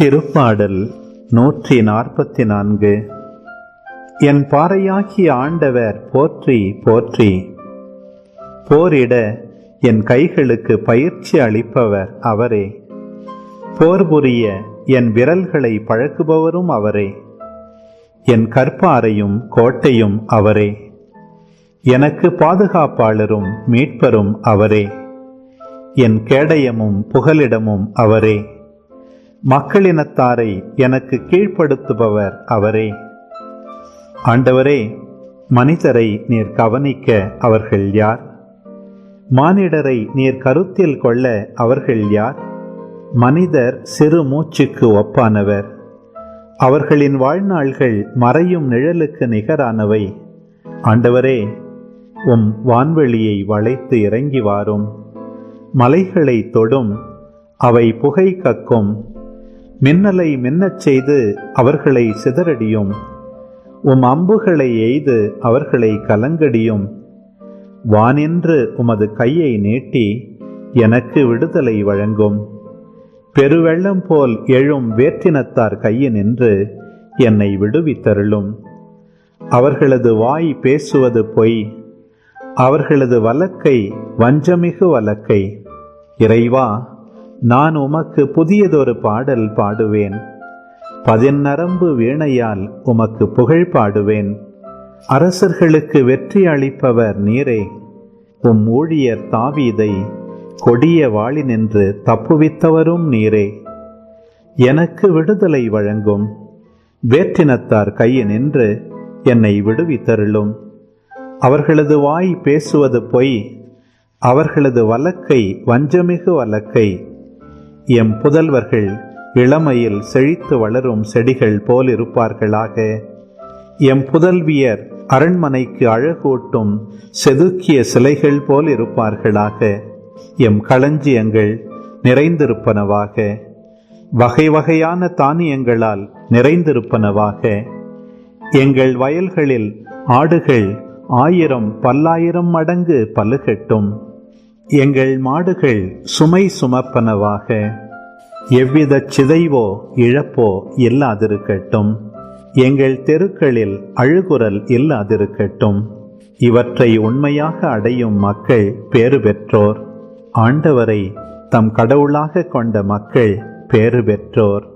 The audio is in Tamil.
திருப்பாடல் நூற்றி நாற்பத்தி நான்கு என் பாறையாகிய ஆண்டவர் போற்றி போற்றி. போரிட என் கைகளுக்கு பயிற்சி அளிப்பவர் அவரே. போர் புரிய என் விரல்களை பழக்குபவரும் அவரே. என் கற்பாரையும் கோட்டையும் அவரே. எனக்கு பாதுகாப்பாளரும் மீட்பரும் அவரே. என் கேடயமும் புகலிடமும் அவரே. மக்களினத்தாரை எனக்கு கீழ்ப்படுத்துபவர் அவரே. ஆண்டவரே மனிதரை நீர் கவனிக்க அவர்கள் யார்? மானிடரை நீர் கருத்தில் கொள்ள அவர்கள் யார்? மனிதர் சிறு மூச்சுக்கு ஒப்பானவர். அவர்களின் வாழ்நாள்கள் மறையும் நிழலுக்கு நிகரானவை. ஆண்டவரே உம் வான்வெளியை வளைத்து இறங்கி வாரும். மலைகளை தொடும் அவை புகை கக்கும் மின்னலை மின்னச் செய்து அவர்களை சிதறடியும். உம் அம்புகளை எய்து அவர்களை கலங்கடியும். வானின்று உமது கையை நீட்டி எனக்கு விடுதலை வழங்கும். பெருவெள்ளம் போல் எழும் வேற்றினத்தார் கையினின்று என்னை விடுவித்தருளும். அவர்களது வாய் பேசுவது பொய். அவர்களது வழக்கை வஞ்சமிகு வழக்கை இறைவா நான் உமக்கு புதியதொரு பாடல் பாடுவேன். பதிநரம்பு வீணையால் உமக்கு புகழ் பாடுவேன். அரசர்களுக்கு வெற்றி அளிப்பவர் நீரே. உம் ஊழியர் தாவீதை கொடிய வாளினின்று தப்புவித்தவரும் நீரே. எனக்கு விடுதலை வழங்கும். வேற்றினத்தார் கையினின்று என்னை விடுவித்தருளும். அவர்களது வாய் பேசுவது பொய். அவர்களது வழக்கை வஞ்சமிகு வழக்கை எம் புதல்வர்கள் இளமையில் செழித்து வளரும் செடிகள் போலிருப்பார்களாக. எம் புதல்வியர் அரண்மனைக்கு அழகூட்டும் செதுக்கிய சிலைகள் போல் இருப்பார்களாக எம் களஞ்சியங்கள் நிறைந்திருப்பனவாக. வகை வகையான தானியங்களால் நிறைந்திருப்பனவாக. எங்கள் வயல்களில் ஆடுகள் ஆயிரம் பல்லாயிரம் மடங்கு பலுகட்டும் எங்கள் மாடுகள் சுமை சுமப்பனவாக எவ்வித சிதைவோ இழப்போ இல்லாதிருக்கட்டும். எங்கள் தெருக்களில் அழுகுரல் இல்லாதிருக்கட்டும். இவற்றை உண்மையாக அடையும் மக்கள் பேறு பெற்றோர். ஆண்டவரை தம் கடவுளாக கொண்ட மக்கள் பேறு பெற்றோர்.